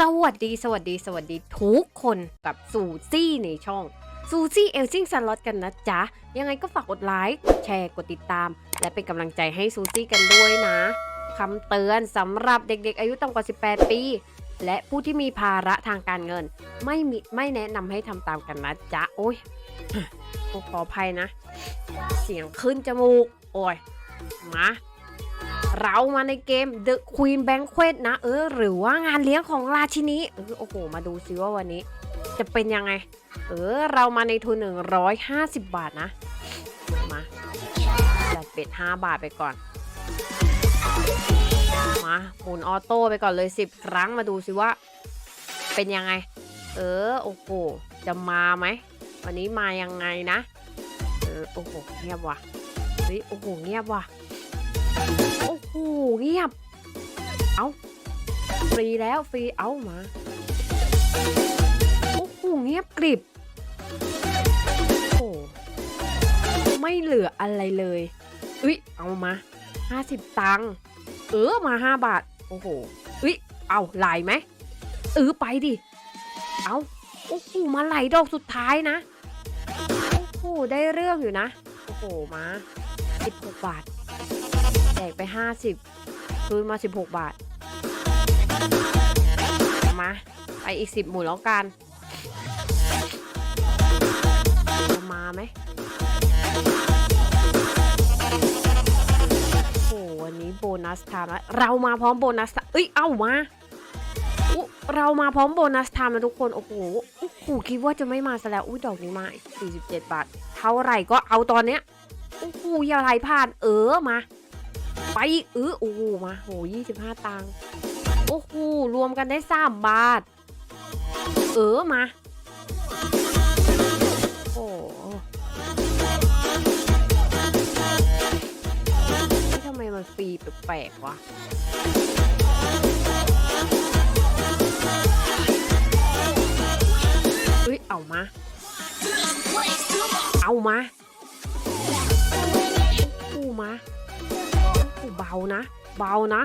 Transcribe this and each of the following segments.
สวัสดีสวัสดีสวัสดีทุกคนกับซูซี่ในช่องซูซี่เอลซิงสล็อตกันนะจ๊ะ ยังไงก็ฝากกดไลค์กดแชร์กดติดตาม และเป็นกำลังใจให้ซูซี่กันด้วยนะคำเตือนสำหรับเด็กๆ อายุต่ำกว่า 18 ปี และผู้ที่มีภาระทางการเงิน ไม่มีไม่แนะนำให้ทำตามกันนะจ๊ะ โอ้ยโอ้ขออภัยนะ เสียงขึ้นจมูก โอ้ยมา เรามาในเกม The Queen Banquet นะ เออ หรือว่างานเลี้ยงของราชินีเออโอ้โห มาดูซิว่าวันนี้ จะเป็นยังไง เออ เรามาในทุน 150 บาทนะ มาจัดเป็ด 5 บาทไปก่อน มาหมุนออโต้ไปก่อนเลย 10 ครั้งมาดูซิว่า เป็นยังไง เออ โอ้โห จะมาไหม วันนี้มายังไงนะ เออ โอ้โห เงียบว่ะเฮ้ยโอ้โห เงียบว่ะ โอ้โหเงียบ เอาฟรีแล้วฟรีเอามา โอ้โหเงียบกริบ โอ้โหไม่เหลืออะไรเลยอุ้ยเอามา50ตังค์เออมา5บาท โอ้โหอุ้ยเอาไหลไหมเออไปดิ เอาโอ้โหมาไหลดอกสุดท้ายนะ โอ้โหได้เรื่องอยู่นะ โอ้โหมา16บาท แจกไป 50 คืนมา 16 บาท มา ไปอีก 10 หมุนแล้วกัน มาไหมโอ้โหวันนี้โบนัสไทม์แล้วเรามาพร้อมโบนัสไทม์เอ้ย เอ้ามาอุเรามาพร้อมโบนัสไทม์นะทุกคน โอ้โหโอ้โหคิดว่าจะไม่มาซะแล้ว อุ้ยดอกนี้มา 47 บาท เท่าไหร่ก็เอาตอนเนี้ยโอ้โหอย่าไหลผ่าน เออ มา ไปอีกเออโอ้โหมาโหยี่สิบห้าตังค์โอ้โหรวมกันได้สามบาท เออมาโอ้ทำไมมันฟรีแปลกๆวะเฮ้ยเอามา เอามา โอ้มา เบานะ เบานะ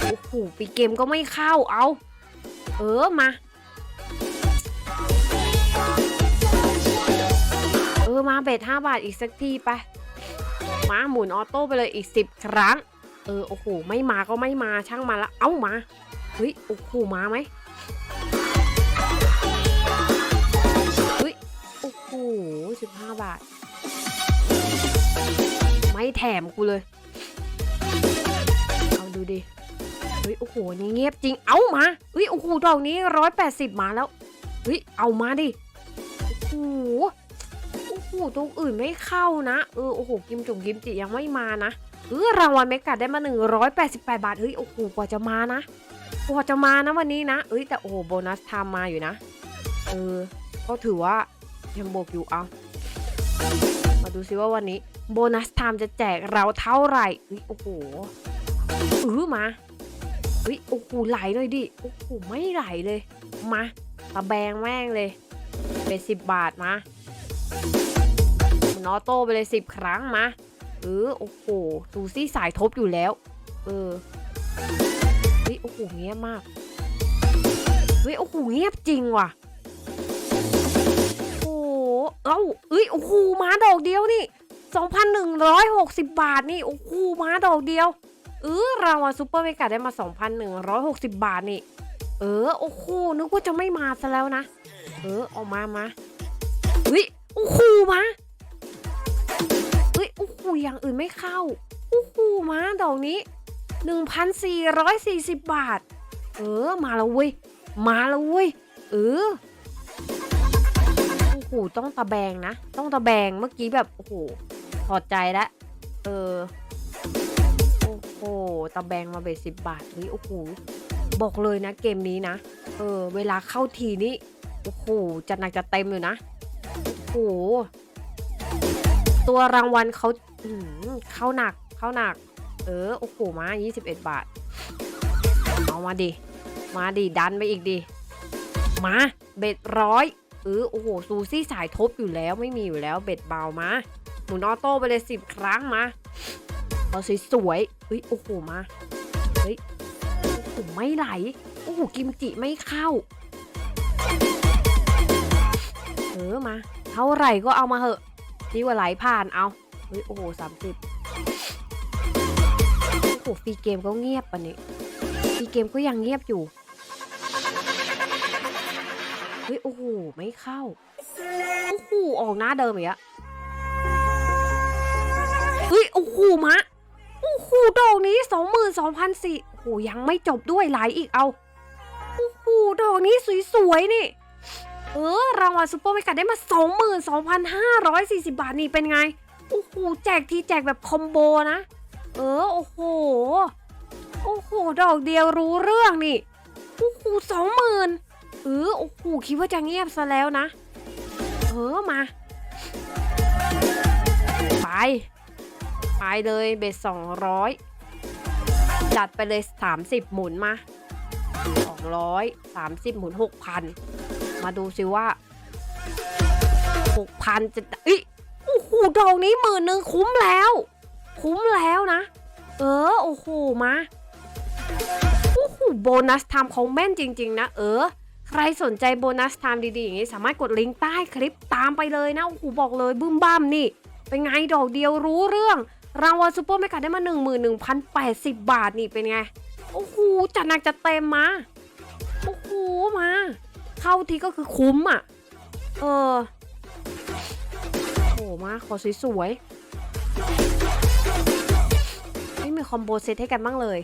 โอ้โหปีเกมก็ไม่เข้าเอา เออมา เออมาเบ็ดห้าบาทอีกสักทีไป มาหมุนออโต้ไปเลยอีกสิบครั้ง เออโอ้โหไม่มาก็ไม่มาช่างมาละเอ้ามา เฮ้ยโอ้โหมาไหมโอ้โหสิบห้าบาท ไม่แถมกูเลย เอาดูดิเฮ้ยโอ้โหนี่เงียบจริง เอามาเฮ้ยโอ้โหดอกนี้ร้อยแปดสิบมาแล้วเฮ้ยเอามาดิโอ้โหโอ้โหตรงอื่นไม่เข้านะ เออโอ้โหกิมจุ่มกิมจิยังไม่มานะเออรางวัลเมกาได้มา 188 บาทเฮ้ยโอ้โหกว่าจะมานะกว่าจะมานะวันนี้นะเอ้ยแต่โอ้โหโบนัสไทม์มาอยู่นะ เออ ก็ถือว่ายังบวกอยู่เอามา ดูซิว่าวันนี้โบนัสไทม์จะแจกเราเท่าไหร่อุ๊ยโอ้โหอือมาอุ้ยโอ้โหไหลหน่อยดิโอ้โหไม่ไหลเลยมาตะแบงแม่งเลยเป็นสิบบาทมานออโต้ไปเลยสิบครั้งมาเออโอ้โหซูซี่สายทบอยู่แล้ว เออเฮ้ยโอ้โหเงียบมากเฮ้ยโอ้โหเงียบจริงว่ะ เอ้าเอ้ยโอ้โหมาดอกเดียวนี่ 2,160 บาทนี่โอ้โหมาดอกเดียว เออรางวัลซูเปอร์เมกาได้มา 2,160 บาทนี่ เออโอ้โหนึกว่าจะไม่มาซะแล้วนะ เออออกมามาเฮ้ยโอ้โหมาเฮ้ยโอ้โหอย่างอื่นไม่เข้าโอ้โหมาดอกนี้ 1,440 บาท เออมาแล้วเว้ยมาแล้วเว้ยเออ โอ้โหต้องตะแบงนะ ต้องตะแบงเมื่อกี้แบบโอ้โหถอดใจแล้วเออ โอ้โหตะแบงมาเบสิบบาทเฮ้ยโอ้โหบอกเลยนะเกมนี้นะ เออ เวลาเข้าทีนี่โอ้โหจะหนักจะเต็มอยู่นะโอ้โหตัวรางวัลเขาเข้าหนักเข้าหนัก เออโอ้โหมา 21 บาท เอามาดิ มาดิดันไปอีกดิ มาเบ็ดร้อย เออโอ้โหซูซี่สายทบอยู่แล้วไม่มีอยู่แล้วเบ็ดเบามาหมุนออโต้ไปเลยสิบครั้งมาเอาสวยๆเฮ้ยโอ้โหมาเฮ้ยโอ้โหไม่ไหลโอ้โหกิมจิไม่เข้าเออมา เท่าไหร่ก็เอามาเหอะดีกว่าไหลผ่านเอาเฮ้ยโอ้โหสามสิบโอ้โหฟรีเกมก็เงียบปะเนี่ยฟรีเกมก็ยังเงียบอยู่ ไม่เข้า โอ้โหออกหน้าเดิมอีกอะเฮ้ย โอ้โหมะ โอ้โหดอกนี้สองหมื่นสองพันสี่โอ้โหยังไม่จบด้วยไหลอีกเอา โอ้โหดอกนี้สวยๆนี่ เออ รางวัลซูเปอร์เมกาได้มา 22,540 บาทนี่เป็นไง โอ้โห แจกทีแจกแบบคอมโบนะ เออ โอ้โห โอ้โห ดอกเดียวรู้เรื่องนี่ โอ้โหสองหมื่น เออโอ้โหคิดว่าจะเงียบซะแล้วนะ เออมา ไป ไปเลยเบสสองร้อยจัดไปเลย 30 หมุนมา200 30 หมุน 6,000 มาดูสิว่า 6,000 จะอ้ยโอ้โหดอกนี้หมื่นหนึ่งคุ้มแล้ว คุ้มแล้วนะ เออ โอ้โห มา โอ้โห โบนัสทม์ของแม่นจริง ๆ นะ เออ ใครสนใจโบนัสไทม์ดีๆ อย่างนี้ สามารถกดลิงก์ใต้คลิปตามไปเลยนะ โอ้โหบอกเลยบึ้มบ้ามนี่ เป็นไงดอกเดียวรู้เรื่อง รางวัลซูเปอร์เมกาได้มา 11,080 บาทนี่เป็นไง โอ้โหจัดหนักจัดเต็มมา โอ้โหมา เข้าทีก็คือคุ้มอะ เออ โอ้โหมาขอสวยๆไม่มีคอมโบเซตให้กันบ้างเลย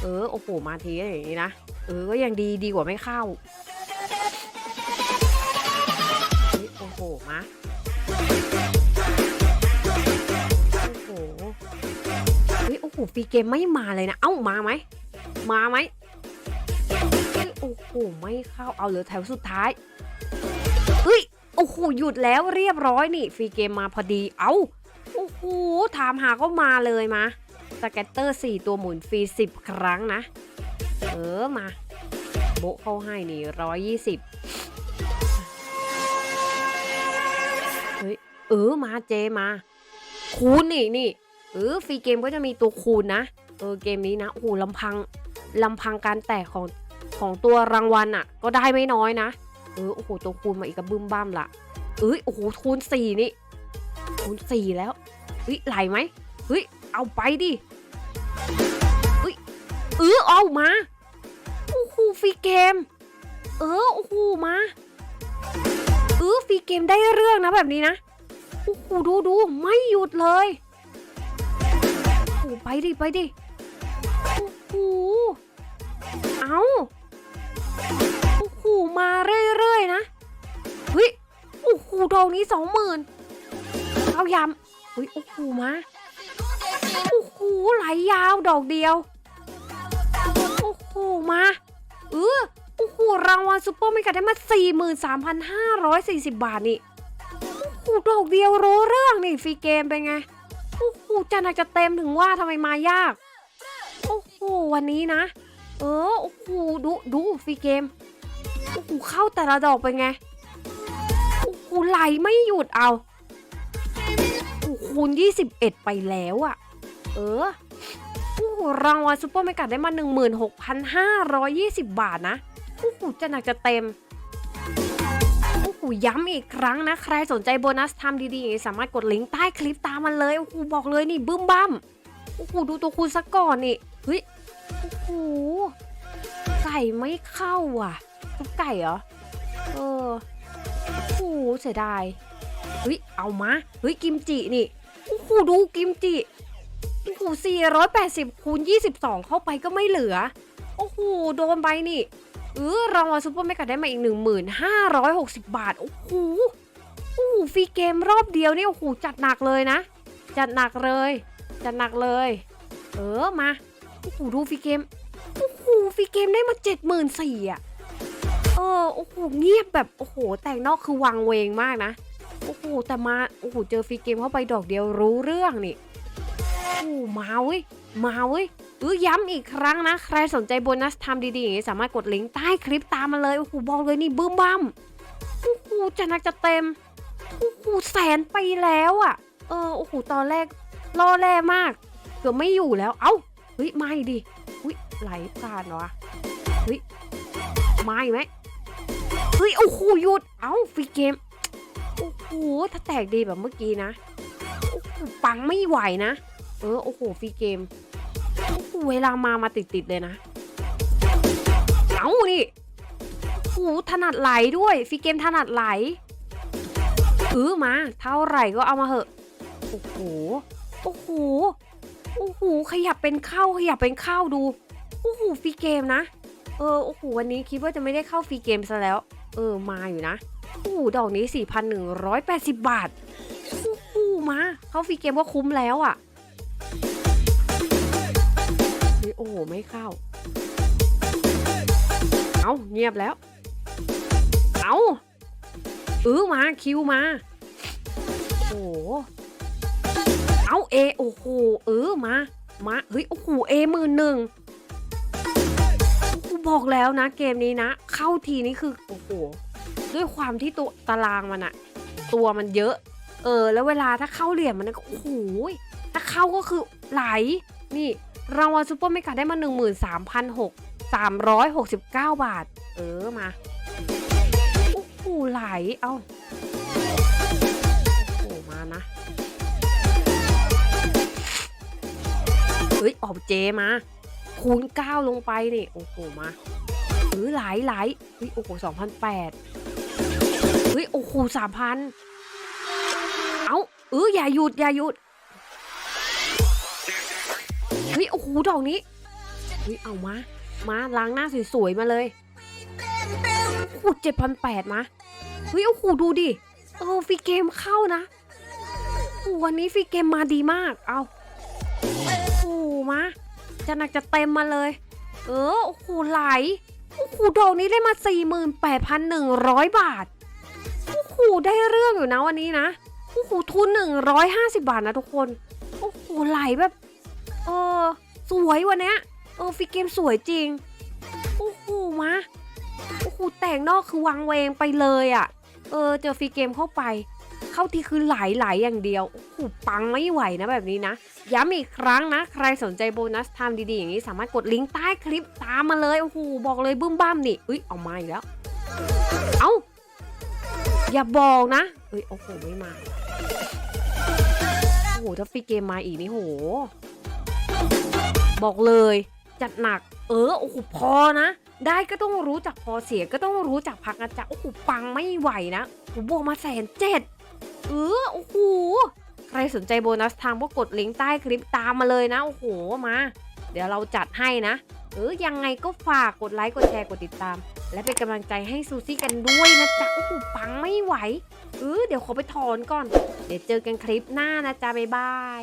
เออ โอ้โหมาทีอย่างนี้นะ เออ ก็ยังดีดีกว่าไม่เข้า มาโอ้โหเฮ้ยโอ้โหฟรีเกมไม่มาเลยนะ เอ้ามาไหม มาไหมโอ้โหไม่เข้าเอาเหลือแถวสุดท้ายเฮ้ยโอ้โหหยุดแล้วเรียบร้อยนี่ฟรีเกมมาพอดี เอาโอ้โหถามหาก็มาเลยมาสแกตเตอร์ 4 ตัวหมุนฟรี 10 ครั้งนะ เออมา โบเข้าให้นี่120 เออมาเจมา คูณนี่นี่เออฟรีเกมก็จะมีตัวคูณนะเออเกมนี้นะโอ้โหลำพังลำพังการแตกของของตัวรางวัลอะ ก็ได้ไม่น้อยนะเออโอ้โหตัวคูณมาอีกกระบึ้มบ้ามละเอ้ยโอ้โหคูณสี่นี่คูณสี่แล้วเฮ้ยไหลไหมเฮ้ยเอาไปดิเฮ้ยเออเอามาโอ้โหฟรีเกม เออโอ้โหมาเออฟรีเกมได้เรื่องนะแบบนี้นะ โอ้โหดูดูไม่หยุดเลยโอ้ไปดิไปดิโอ้โหเอาโอ้โหมาเรื่อยๆนะเฮ้ยโอ้โหดอกนี้สองหมื่นเอายำเฮ้ยโอ้โหมาโอ้โหไหลยาวดอกเดียวโอ้โหมาเออโอ้โหรางวัลซูเปอร์ไม่กัดได้มา 43,540 บาทนี่ โอ้ดอกเดียวรู้เรื่องนี่ฟรีเกมเป็นไง โอ้โหจะหนักจะเต็มถึงว่าทำไมมายาก โอ้โหวันนี้นะ เออ โอ้โหดูดูฟรีเกม โอ้โหเข้าแต่ละดอกเป็นไง โอ้โหไหลไม่หยุดเอา โอ้โหคูณ21 ไปแล้วอะเออโอ้โหรางวัลซูเปอร์เมกาได้มา 16,520 บาทนะโอ้โหจะหนักจะเต็ม หย้ำอีกครั้งนะ ใครสนใจโบนัสทำดีๆ สามารถกดลิงก์ใต้คลิปตามมันเลยโอ้โหบอกเลยนี่บึ้มบ้ามโอ้โหดูตัวคูณสักก่อนนี่เฮ้ยโอ้โหไก่ไม่เข้าอะซุปไก่เหรอเออโอ้โหเสียดายเฮ้ยเอามาเฮ้ยกิมจินี่โอ้โหดูกิมจิโอ้โห480คูณ22 เข้าไปก็ไม่เหลือ โอ้โหโดนไปนี่ เออรางวัลซูเปอร์แมกกาได้มาอีก 1560 บาท โอ้โหโอ้โหฟรีเกมรอบเดียวนี่โอ้โหจัดหนักเลยนะ จัดหนักเลย จัดหนักเลย เออมาโอ้โหดูฟรีเกมโอ้โหฟรีเกมได้มา74,000อะเออโอ้โหเงียบแบบโอ้โห แต่งนอกคือวังเวงมากนะโอ้โหแต่มาโอ้โหเจอฟรีเกมเข้าไปดอกเดียวรู้เรื่องนี่โอ้โหมาเว้ยมาเว้ย ออย้ำอีกครั้งนะ ใครสนใจโบนัสทำดีๆอย่างนี้สามารถกดลิงก์ใต้คลิปตามมาเลย โอ้โหบอกเลยนี่บึ้มบั้มโอ้โหจะนักจะเต็มโอ้โหแสนไปแล้วอะ่ะ เออโอ้โหตอนแรกล่อแร่มาก เกือบไม่อยู่แล้ว เอ้าเฮ้ยไม่ดิอุ้ยไหลผ่านเหรอวะเฮ้ยมาอีกไหมเฮ้ยโอ้โหหยุด เอ้าฟรีเกมโอ้โหถ้าแตกดีแบบเมื่อกี้นะโอ้โหปังไม่ไหวนะ เออโอ้โหฟรีเกม เวลามามาติดๆเลยนะ เอ้านี่โอ้โหถนัดไหลด้วยฟีเกมถนัดไหลเออมา เท่าไหร่ก็เอามาเหอะ โอ้โห โอ้โห โอ้โห ขยับเป็นเข้าขยับเป็นเข้าดู โอ้โหฟีเกมนะ เออ โอ้โห วันนี้คิดว่าจะไม่ได้เข้าฟีเกมซะแล้ว เออ มาอยู่นะ โอ้โห ดอกนี้ 4,180 บาท โอ้โห มา เข้าฟีเกมก็คุ้มแล้วอะ่ะ เฮ้ยโอ้โหไม่เข้า เอาเงียบแล้ว เอาเออมาคิวมา โอ้เอาเอโอ้โหเออมามาเฮ้ยโอ้โหเอหมื่นหนึ่งกูบอกแล้วนะ เกมนี้นะ เข้าทีนี้คือโอ้โหด้วยความที่ตัวตารางมันอะตัวมันเยอะ เออ แล้วเวลาถ้าเข้าเหลี่ยมมันก็โอ้โหถ้าเข้าก็คือไหลนี่ รางวัลซูเปอร์เมกาได้มา 1 3 6 3 6 9 บาท เออมา โอ้โหไหล เอา โอ้โหมานะ เฮ้ย ออกเจมา คูณ 9 ลงไปนี่ โอ้โห มาหรือหลายหลายเฮ้ย โอ้โห2,008เฮ้ย โอ้โห3,000 เอ้าเอออย่าหยุด อย่าหยุด เฮ้ยโอ้โหดอกนี้เฮ้ยเอามามาล้างหน้าสวยๆมาเลยโอ้โห7,800มาเฮ้ยโอ้โหดูดิเออฟรีเกมเข้านะโอ้วันนี้ฟรีเกมมาดีมากเอาโอ้โหมาจะหนักจะเต็มมาเลย เออโอ้โหไหลโอ้โหดอกนี้ได้มา 48,100 บาทโอ้โหได้เรื่องอยู่นะวันนี้นะโอ้โหทุน 150 บาทนะทุกคนโอ้โหไหลแบบ เออ สวยวันเนี้ยเออฟรีเกมสวยจริง โอ้โหมาโอ้โหแต่งนอกคือวังเวงไปเลยอะ่ะ เออ เจอฟรีเกมเข้าไป เข้าทีคือไหลไหลๆอย่างเดียว โอ้โหปังไม่ไหวนะแบบนี้นะ ย้ำอีกครั้งนะ ใครสนใจโบนัสไทม์ดีๆ อย่างนี้สามารถกดลิงก์ใต้คลิปตามมาเลย โอ้โหบอกเลยบึ้มบ้ามนี่อุ้ยเอามาอีกแล้ว เอ้าอย่าบอกนะ เอ้ยโอ้โหไม่มา โอ้โหถ้าฟรีเกมมาอีกนี่โห บอกเลย จัดหนัก เออโอ้โหพอนะ ได้ก็ต้องรู้จักพอเสียก็ต้องรู้จักพักนะจ๊ะโอ้โหปังไม่ไหวนะโอ้บวกมาแสนเจ็ดเออโอ้โหใครสนใจโบนัสทางก็กดลิงก์ใต้คลิปตามมาเลยนะโอ้โหมา เดี๋ยวเราจัดให้นะเออยังไงก็ฝากกดไลค์กดแชร์กดติดตาม และเป็นกำลังใจให้ซูซี่กันด้วยนะจ๊ะโอ้โหปังไม่ไหวเออเดี๋ยวขอไปถอนก่อน เดี๋ยวเจอกันคลิปหน้านะจ๊ะบ๊ายบาย